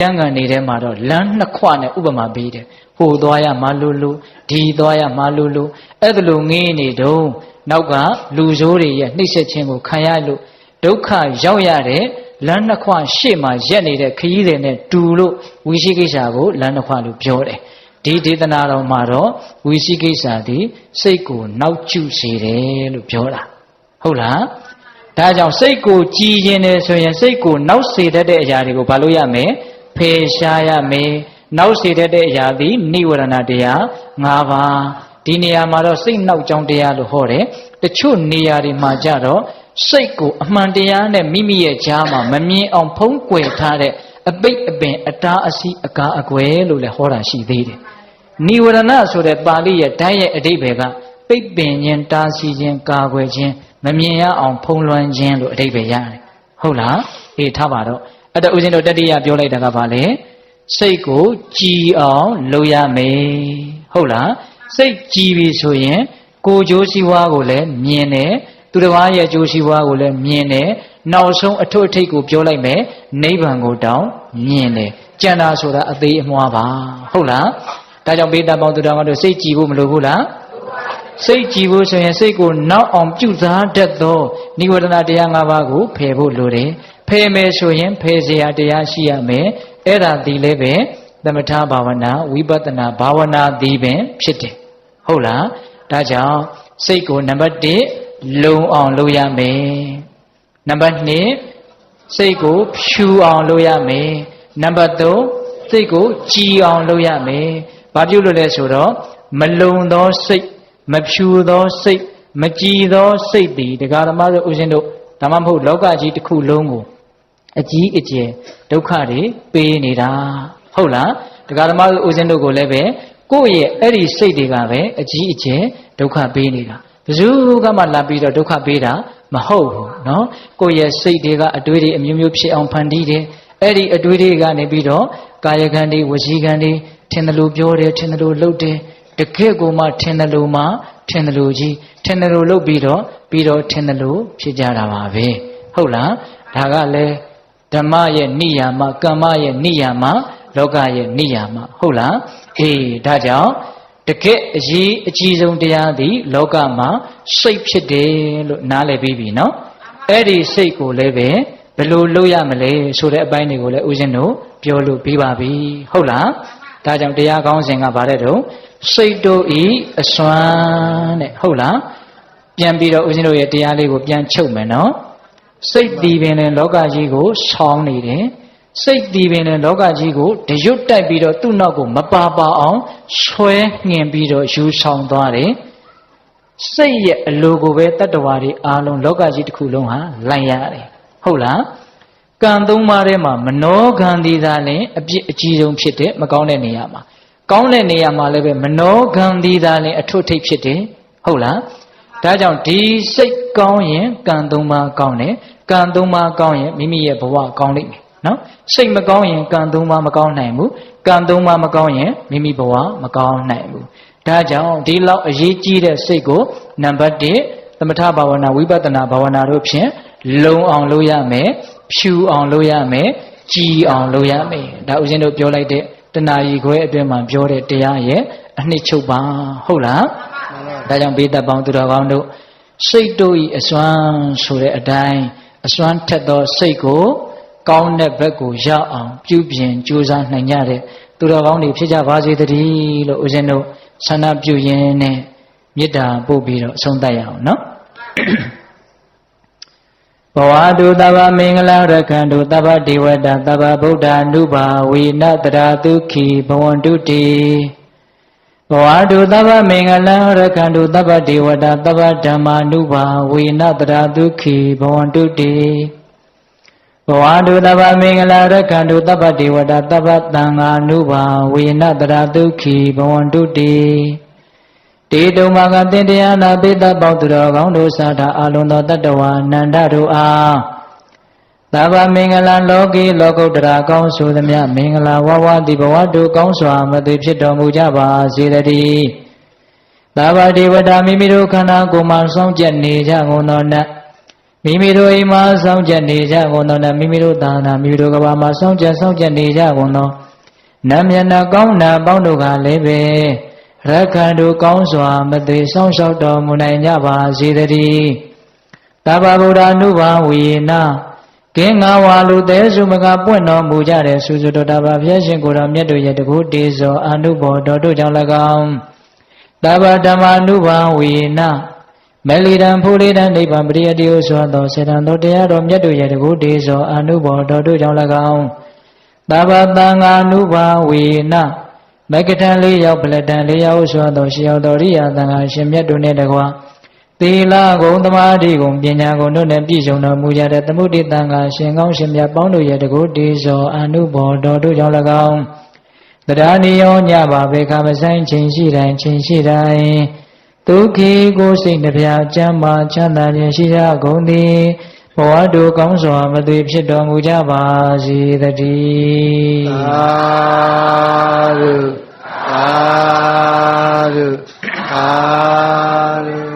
ကျမ်းဂန်နေတဲ့မှာတော့လမ်းနှစ်ခွနဲ့ဥပမာပေးတယ်ဟိုသွားရမလို့လို့ဒီသွားရမလို့လို့အဲ့ဒါလိုငင်းနေတုံးနောက်ကလူဆိုးတွေရဲ့နှိမ့်ဆက်ခြင်းကိုခံရလို့ဒုက္ခရောက်ရတဲ့လမ်းနှစ်ခွရှေ့မှာရက်နေတဲ့ခရီးတွေနဲ့တူလို့ဝိရှိကိစ္စကိုလမ်းနှစ်ခွလို့ပြောတယ်ဒီဒေသနာတော်မှာတော့ဝိရှိကိစ္စသည်စိတ်ကိုနောက်ကျစေတယ်လို့ပြောတာဟုတ်လားဒါကြောင့်စိတ်ကိုကြည်ရင်တယ်ဆိုရင်စိတ်ကိုနောက်စေတတ်တဲ့အရာတွေကိုဘာလို့ရမလဲ ဖယ်ရှားရမယ်နောက်စေတတ်တဲ့အရာသည်နိဝရဏတရား၅ပါးဒီနေရာမှာတော့စိတ်နောက်ကြောင်းတရားလို့ဟောတယ်တချို့နေရာတွေမှာကြတော့စိတ်ကိုအမှန်တရားနဲ့မိမိရဲ့ကြားမှာမမြင်အောင်ဖုံးကွယ်ထားတဲ့အပိတ်အပင်အတားအဆီးအကားအကွယ်လို့လည်းဟောတာရှိသေးတယ်နိဝရဏဆိုတဲ့ပါဠိရဲ့ဓာတ်ရဲ့အဓိပ္ပာယ်ကပိတ်ပင်ခြင်းတားဆီးခြင်းကာကွယ်ခြင်းမမြင်ရအောင်ဖုံးလွှမ်းခြင်းလို့အဓိပ္ပာယ်ရတယ်ဟုတ်လားအေးထားပါတော့ အဲ့တော့ဦးဇင်းတို့တတိယပြောလိုက်တာကဘာလဲစိတ်ကိုကြည်အောင်လုပ်ရမယ်ဟုတ်လားစိတ်ကြည်ပြီဆိုရင်ကိုယ်ကျိုးစီးပွားကိုလည်းမြင်တယ်သူတစ်ပါးရဲ့ကျိုးစီးပွားကိုလည်းမြင်တယ်နောက်ဆုံးအထွတ်အထိပ်ကိုပြောလိုက်မယ်နိဗ္ဗာန်ကိုတောင်မြင်တယ်ကြံတာဆိုတာအသေးအမွှားပါဟုတ်လားဒါကြောင့်ဘေးတပေါင်းသူတော်ကောင်းတို့စိတ်ကြည်ဖို့မလိုဘူးလားစိတ်ကြည်ဖို့ဆိုရင်စိတ်ကိုနောက်အောင်ပြုစားတတ်သောនិဝရဏတရား၅ပါးကိုဖယ်ဖို့လိုတယ် ဖယ်မယ်ဆိုရင်ဖယ်เสียတရားရှိရမယ်အဲ့ဒါဒီလည်းပဲသမထဘာဝနာဝိပဿနာဘာဝနာဒီပင်ဖြစ်တယ်ဟုတ်လားဒါကြောင့်စိတ်ကိုနံပါတ်1လုံအောင်လုပ်ရမယ်နံပါတ်2စိတ်ကိုဖြူအောင်လုပ်ရမယ်နံပါတ်3စိတ်ကိုကြည်အောင်လုပ်ရမယ်ဘာပြုလို့လဲဆိုတော့မလုံသောစိတ်မဖြူသောစိတ်မကြည်သောစိတ်သည်တရားဓမ္မတို့ဦးဇင်းတို့ဒါမှမဟုတ်လောကကြီးတစ်ခုလုံးကို အကြီးအကျယ်ဒုက္ခတွေပေးနေတာဟုတ်လားတရားဓမ္မတို့ဦးဇင်းတို့ကိုလည်းပဲကိုယ့်ရဲ့အဲ့ဒီစိတ်တွေကပဲအကြီးအကျယ်ဒုက္ခပေးနေတာဘယ်သူကမှလာပြီးတော့ဒုက္ခပေးတာမဟုတ်ဘူးเนาะကိုယ့်ရဲ့စိတ်တွေကအတွေးတွေအမျိုးမျိုးဖြစ်အောင်ဖန်တီးတယ်အဲ့ဒီအတွေးတွေကနေပြီးတော့ကာယကံတွေဝစီကံတွေထင်တယ်လို့ပြောတယ်ထင်တယ်လို့လုပ်တယ်တကယ့်ကိုမှထင်တယ်လို့မှထင်တယ်လို့ကြီးထင်တယ်လို့လုပ်ပြီးတော့ပြီးတော့ထင်တယ်လို့ဖြစ်ကြတာပါပဲဟုတ်လားဒါကလည်း ဓမ္မရဲ့နိယာမကမ္မရဲ့နိယာမလောကရဲ့နိယာမဟုတ်လားအေးဒါကြောင့်တကယ့်အရေးအကြီးဆုံးတရားသည် လောကမှာစိတ်ဖြစ်တယ်လို့နားလည်ပြီးပြီနော်အဲ့ဒီစိတ်ကိုလည်းပဲဘယ်လိုလုပ်ရမလဲဆိုတဲ့အပိုင်းတွေကိုလည်းဦးဇင်းတို့ပြောလို့ပြီးပါပြီဟုတ်လားဒါကြောင့်တရားကောင်းစဉ်ကဗါတဲ့တော့စိတ်တို့ဤအစွမ်းတဲ့ဟုတ်လားပြန်ပြီးတော့ဦးဇင်းတို့ရဲ့တရားလေးကိုပြန်ချုပ်မယ်နော် စိတ်တည်ပင်လည်းလောကကြီးကိုဆောင်းနေတယ်စိတ်တည်ပင်လည်းလောကကြီးကိုတရွတ်တိုက်ပြီးတော့သူ့နောက်ကိုမပါပါအောင်ဆွဲငင်ပြီးတော့ယူဆောင်သွားတယ်စိတ်ရဲ့အလိုကိုပဲတတ္တဝါတွေအားလုံးလောကကြီးတစ်ခုလုံးဟာလိုက်ရတယ်ဟုတ်လားကံသုံးပါးထဲမှာမနောကံဒီသာလင်အပြစ်အကြီးဆုံးဖြစ်တယ်မကောင်းတဲ့နေရာမှာကောင်းတဲ့နေရာမှာလည်းပဲမနောကံဒီသာလင်အထွတ်ထိပ်ဖြစ်တယ်ဟုတ်လားဒါကြောင့်ဒီစိတ်ကောင်းရင်ကံသုံးပါးကောင်းတယ် ကံသုံးပါးကောင်းရင်မိမိရဲ့ဘဝကောင်းလိမ့်မယ်နော်စိတ်မကောင်းရင်ကံသုံးပါးမကောင်းနိုင်ဘူးကံသုံးပါးမကောင်းရင်မိမိဘဝမကောင်းနိုင်ဘူးဒါကြောင့်ဒီလောက်အရေးကြီးတဲ့စိတ်ကိုနံပါတ်1သမထဘာဝနာဝိပဿနာဘာဝနာတို့ဖြင့်လုံအောင်လုပ်ရမယ်ဖြူအောင်လုပ်ရမယ်ကြည်အောင်လုပ်ရမယ်ဒါဥစဉ်တို့ပြောလိုက်တဲ့တဏှာကြီးခွဲအတွင်းမှာပြောတဲ့တရားရဲ့အနှစ်ချုပ်ပါဟုတ်လားဒါကြောင့်ဘေးတပ်ပေါင်းသူတော်ကောင်းတို့စိတ်တို့ဤအစွမ်းဆိုတဲ့အတိုင်း အစွမ်းထက်သောစိတ်ကိုကောင်းတဲ့ဘက်ကိုရောက်အောင်ပြုပြင်ကြိုးစားနိုင်ကြတဲ့သူတော်ကောင်းတွေဖြစ်ကြပါစေတည်းလို့ဦးဇင်းတို့ဆန္ဒပြုရင်းနဲ့မေတ္တာပို့ပြီးတော့အဆုံးသတ်ရအောင်နော်ဘဝတုတဗ္ဗမင်္ဂလာရခန္တုတဗ္ဗဒေဝတာတဗ္ဗဗုဒ္ဓ ानु ဘာဝေနတရာဒုက္ခိဘဝန္တုတိဘ ဝတုတဗ္ဗမင်္ဂလာရခန္တုတဗ္ဗဒေဝတာတဗ္ဗဓမ္မာနုဘာဝေနတရာဒုက္ခိဘဝန္တုတိဘဝတုတဗ္ဗမင်္ဂလာရခန္တုတဗ္ဗဒေဝတာတဗ္ဗသံဃာနုဘာဝေနတရာဒုက္ခိဘဝန္တုတိတေတုံမကသင်တရားနာပိသပေါသူတော်ကောင်းတို့စာထအလုံးသောတတ္တဝါနန္ဒတို့အား သဗ္ဗမင်္ဂလာလောကီလောကုတ္တရာကောင်းဆိုသမျှမင်္ဂလာဝဝတိဘဝတို့ကောင်းစွာမသိဖြစ်တော်မူကြပါစေတည်းသဗ္ဗဒေဝတာမိမိတို့ခန္ဓာကိုယ်မှာစောင့်ကြက်နေကြကုန်သောနတ်မိမိတို့အိမ်မှာစောင့်ကြနေကြကုန်သောမိမိတို့သာနာမိမိတို့ကဘာမှာစောင့်ကြစောင့်ကြနေကြကုန်သောနတ်မျက်နှာကောင်းနာပေါင်းတို့ကလည်းပဲရက္ခဏတို့ကောင်းစွာမသေးစောင့်ရှောက်တော်မူနိုင်ကြပါစေတည်းတဗ္ဗဗုဒ္ဓ ानु ဘာဝေန ကင်းငါဝါလူသေးစုမကပွင့်တော်မူကြတဲ့စုစုတော်တဘာဖျက်ရှင်ကိုယ်တော်မြတ်တို့ရဲ့တကုတေဇောအနုဘောတော်တို့ကြောင့်၎င်းတဗ္ဗဓမ္မာနုဘာဝေနမလီတံဖူလီတံနိဗ္ဗာန်ပရိယတိဟုဆိုသောစေတံတော်တရားတော်မြတ်တို့ရဲ့တကုတေဇောအနုဘောတော်တို့ကြောင့်၎င်းတဗ္ဗတံဃာနုဘာဝေနမကထံလေးရောက်ပလတံလေးရောက်ဆိုသောရှေရောက်တော်ရိယသံဃာရှင်မြတ်တို့နှင့်တကွာ သီလဂုံသမာဓိဂုံပညာဂုံတို့နဲ့ပြည့်စုံတော်မူကြတဲ့သမုဒိတံဃာရှင်ကောင်းရှင်မြတ်ပေါင်းတို့ရဲ့တကုတေဇောအနုဘောတော်တို့ကြောင့်၎င်းတရားနိယောညပါဘေခမဆိုင်ချိန်ရှိတိုင်းချိန်ရှိတိုင်းဒုက္ခိကိုစိတ်နှပြချမ်းမာချမ်းသာခြင်းရှိကြကုန်သည်ဘဝတို့ကောင်းစွာမသွေဖြစ်တော်မူကြပါစေတည်းသာဓုသာဓုသာ